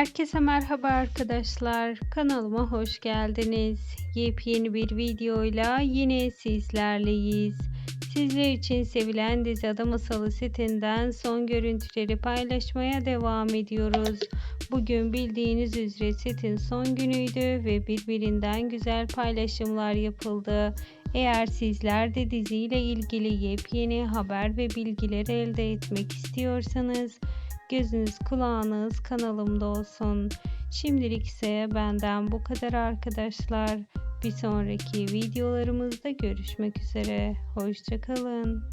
Herkese merhaba arkadaşlar. Kanalıma hoş geldiniz. Yepyeni bir videoyla yine sizlerleyiz. Sizler için sevilen dizi Ada Masalı setinden son görüntüleri paylaşmaya devam ediyoruz. Bugün bildiğiniz üzere setin son günüydü ve birbirinden güzel paylaşımlar yapıldı. Eğer sizler de diziyle ilgili yepyeni haber ve bilgiler elde etmek istiyorsanız Gözünüz kulağınız kanalımda olsun. Şimdilik ise benden bu kadar arkadaşlar. Bir sonraki videolarımızda görüşmek üzere. Hoşçakalın.